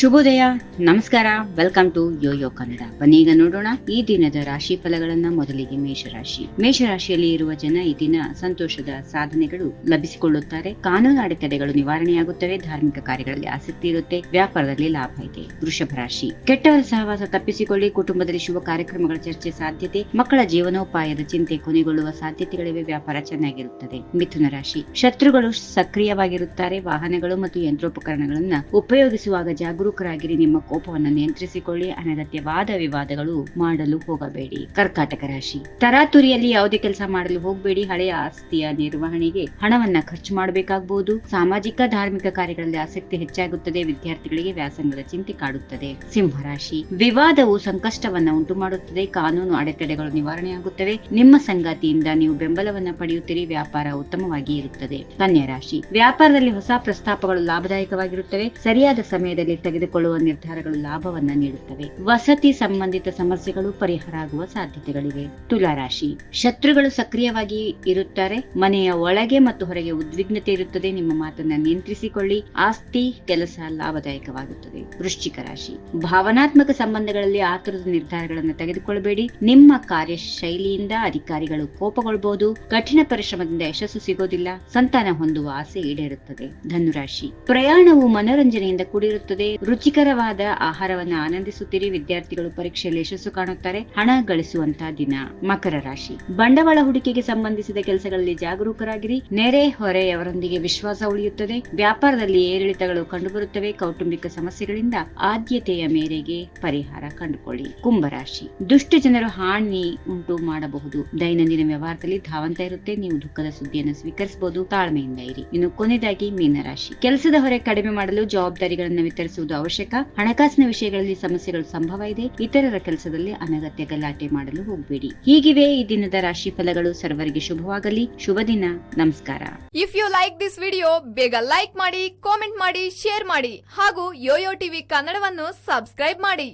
ಶುಭೋದಯ, ನಮಸ್ಕಾರ welcome to YoYo Kannada ಬನ್ನೀಗ ನೋಡೋಣ ಈ ದಿನದ ರಾಶಿ ಫಲಗಳನ್ನ ಮೊದಲಿಗೆ ಮೇಷರಾಶಿ. ಮೇಷರಾಶಿಯಲ್ಲಿ ಇರುವ ಜನ ಈ ದಿನ ಸಂತೋಷದ ಸಾಧನೆಗಳು ಲಭಿಸಿಕೊಳ್ಳುತ್ತಾರೆ. ಕಾನೂನು ಅಡೆತಡೆಗಳು ನಿವಾರಣೆಯಾಗುತ್ತವೆ. ಧಾರ್ಮಿಕ ಕಾರ್ಯಗಳಲ್ಲಿ ಆಸಕ್ತಿ ಇರುತ್ತೆ. ವ್ಯಾಪಾರದಲ್ಲಿ ಲಾಭ ಇದೆ. ವೃಷಭ ರಾಶಿ. ಕೆಟ್ಟವರ ಸಹವಾಸ ತಪ್ಪಿಸಿಕೊಳ್ಳಿ. ಕುಟುಂಬದಲ್ಲಿ ಶುಭ ಕಾರ್ಯಕ್ರಮಗಳ ಚರ್ಚೆ ಸಾಧ್ಯತೆ. ಮಕ್ಕಳ ಜೀವನೋಪಾಯದ ಚಿಂತೆ ಕೊನೆಗೊಳ್ಳುವ ಸಾಧ್ಯತೆಗಳಿವೆ. ವ್ಯಾಪಾರ ಚೆನ್ನಾಗಿರುತ್ತದೆ. ಮಿಥುನ ರಾಶಿ. ಶತ್ರುಗಳು ಸಕ್ರಿಯವಾಗಿರುತ್ತಾರೆ. ವಾಹನಗಳು ಮತ್ತು ಯಂತ್ರೋಪಕರಣಗಳನ್ನ ಉಪಯೋಗಿಸುವಾಗ ಜಾಗರೂಕರಾಗಿರಿ ನಿಮ್ಮ ಕೋಪವನ್ನು ನಿಯಂತ್ರಿಸಿಕೊಳ್ಳಿ. ಅನಗತ್ಯವಾದ ವಿವಾದಗಳು ಮಾಡಲು ಹೋಗಬೇಡಿ. ಕರ್ಕಾಟಕ ರಾಶಿ. ತರಾತುರಿಯಲ್ಲಿ ಯಾವುದೇ ಕೆಲಸ ಮಾಡಲು ಹೋಗಬೇಡಿ. ಹಳೆಯ ಆಸ್ತಿಯ ನಿರ್ವಹಣೆಗೆ ಹಣವನ್ನ ಖರ್ಚು ಮಾಡಬೇಕಾಗಬಹುದು ಸಾಮಾಜಿಕ, ಧಾರ್ಮಿಕ ಕಾರ್ಯಗಳಲ್ಲಿ ಆಸಕ್ತಿ ಹೆಚ್ಚಾಗುತ್ತದೆ. ವಿದ್ಯಾರ್ಥಿಗಳಿಗೆ ವ್ಯಾಸಂಗದ ಚಿಂತೆ ಕಾಡುತ್ತದೆ. ಸಿಂಹರಾಶಿ ವಿವಾದವು ಸಂಕಷ್ಟವನ್ನ ಉಂಟು ಮಾಡುತ್ತದೆ. ಕಾನೂನು ಅಡೆತಡೆಗಳು ನಿವಾರಣೆಯಾಗುತ್ತವೆ. ನಿಮ್ಮ ಸಂಗಾತಿಯಿಂದ ನೀವು ಬೆಂಬಲವನ್ನ ಪಡೆಯುತ್ತೀರಿ. ವ್ಯಾಪಾರ ಉತ್ತಮವಾಗಿ ಇರುತ್ತದೆ. ಕನ್ಯಾ ರಾಶಿ. ವ್ಯಾಪಾರದಲ್ಲಿ ಹೊಸ ಪ್ರಸ್ತಾಪಗಳು ಲಾಭದಾಯಕವಾಗಿರುತ್ತವೆ. ಸರಿಯಾದ ಸಮಯದಲ್ಲಿ ತೆಗೆದುಕೊಳ್ಳುವ ನಿರ್ಧಾರಗಳು ಲಾಭವನ್ನ ನೀಡುತ್ತವೆ. ವಸತಿ ಸಂಬಂಧಿತ ಸಮಸ್ಯೆಗಳು ಪರಿಹಾರ ಆಗುವ ಸಾಧ್ಯತೆಗಳಿವೆ. ತುಲಾ ರಾಶಿ ಶತ್ರುಗಳು ಸಕ್ರಿಯವಾಗಿ ಇರುತ್ತಾರೆ. ಮನೆಯ ಒಳಗೆ ಮತ್ತು ಹೊರಗೆ ಉದ್ವಿಗ್ನತೆ ಇರುತ್ತದೆ. ನಿಮ್ಮ ಮಾತನ್ನ ನಿಯಂತ್ರಿಸಿಕೊಳ್ಳಿ. ಆಸ್ತಿ, ಕೆಲಸ ಲಾಭದಾಯಕವಾಗುತ್ತದೆ. ವೃಶ್ಚಿಕ ರಾಶಿ. ಭಾವನಾತ್ಮಕ ಸಂಬಂಧಗಳಲ್ಲಿ ಆತುರದ ನಿರ್ಧಾರಗಳನ್ನು ತೆಗೆದುಕೊಳ್ಳಬೇಡಿ ನಿಮ್ಮ ಕಾರ್ಯಶೈಲಿಯಿಂದ ಅಧಿಕಾರಿಗಳು ಕೋಪಗೊಳ್ಳಬಹುದು ಕಠಿಣ ಪರಿಶ್ರಮದಿಂದ ಯಶಸ್ಸು ಸಿಗೋದಿಲ್ಲ. ಸಂತಾನ ಹೊಂದುವ ಆಸೆ ಈಡೇರುತ್ತದೆ. ಧನುರಾಶಿ. ಪ್ರಯಾಣವು ಮನೋರಂಜನೆಯಿಂದ ಕೂಡಿರುತ್ತದೆ. ರುಚಿಕರವಾದ ಆಹಾರವನ್ನು ಆನಂದಿಸುತ್ತೀರಿ. ವಿದ್ಯಾರ್ಥಿಗಳು ಪರೀಕ್ಷೆಯಲ್ಲಿ ಯಶಸ್ಸು ಕಾಣುತ್ತಾರೆ. ಹಣ ಗಳಿಸುವಂತಹ ದಿನ, ಮಕರ ರಾಶಿ. ಬಂಡವಾಳ ಹೂಡಿಕೆಗೆ ಸಂಬಂಧಿಸಿದ ಕೆಲಸಗಳಲ್ಲಿ ಜಾಗರೂಕರಾಗಿರಿ. ನೆರೆ ಹೊರೆಯವರೊಂದಿಗೆ ವಿಶ್ವಾಸ ಉಳಿಯುತ್ತದೆ. ವ್ಯಾಪಾರದಲ್ಲಿ ಏರಿಳಿತಗಳು ಕಂಡುಬರುತ್ತವೆ. ಕೌಟುಂಬಿಕ ಸಮಸ್ಯೆಗಳಿಂದ ಆದ್ಯತೆಯ ಮೇರೆಗೆ ಪರಿಹಾರ ಕಂಡುಕೊಳ್ಳಿ. ಕುಂಭರಾಶಿ ದುಷ್ಟ ಜನರು ಹಾನಿ ಉಂಟು ಮಾಡಬಹುದು. ದೈನಂದಿನ ವ್ಯವಹಾರದಲ್ಲಿ ಧಾವಂತ ಇರುತ್ತೆ. ನೀವು ದುಃಖದ ಸುದ್ದಿಯನ್ನು ಸ್ವೀಕರಿಸಬಹುದು. ತಾಳ್ಮೆಯಿಂದ ಇರಿ. ಇನ್ನು ಕೊನೆಯದಾಗಿ ಮೀನರಾಶಿ. ಕೆಲಸದ ಹೊರೆ ಕಡಿಮೆ ಮಾಡಲು ಜವಾಬ್ದಾರಿಗಳನ್ನು ವಿತರಿಸುವುದು ಅವಶ್ಯಕ. ಹಣಕಾಸಿನ ವಿಷಯಗಳಲ್ಲಿ ಸಮಸ್ಯೆಗಳು ಸಂಭವ ಇದೆ. ಇತರರ ಕೆಲಸದಲ್ಲಿ ಅನಗತ್ಯ ಗಲಾಟೆ ಮಾಡಲು ಹೋಗಬೇಡಿ. ಹೀಗಿವೆ ಈ ದಿನದ ರಾಶಿ ಫಲಗಳು. ಸರ್ವರಿಗೆ ಶುಭವಾಗಲಿ. ಶುಭ ದಿನ. ನಮಸ್ಕಾರ. If you like this video ಬೇಗ ಲೈಕ್ ಮಾಡಿ ಕಾಮೆಂಟ್ ಮಾಡಿ ಶೇರ್ ಮಾಡಿ ಹಾಗೂ ಯೋಯೋ ಟಿವಿ ಕನ್ನಡವನ್ನು ಸಬ್ಸ್ಕ್ರೈಬ್ ಮಾಡಿ.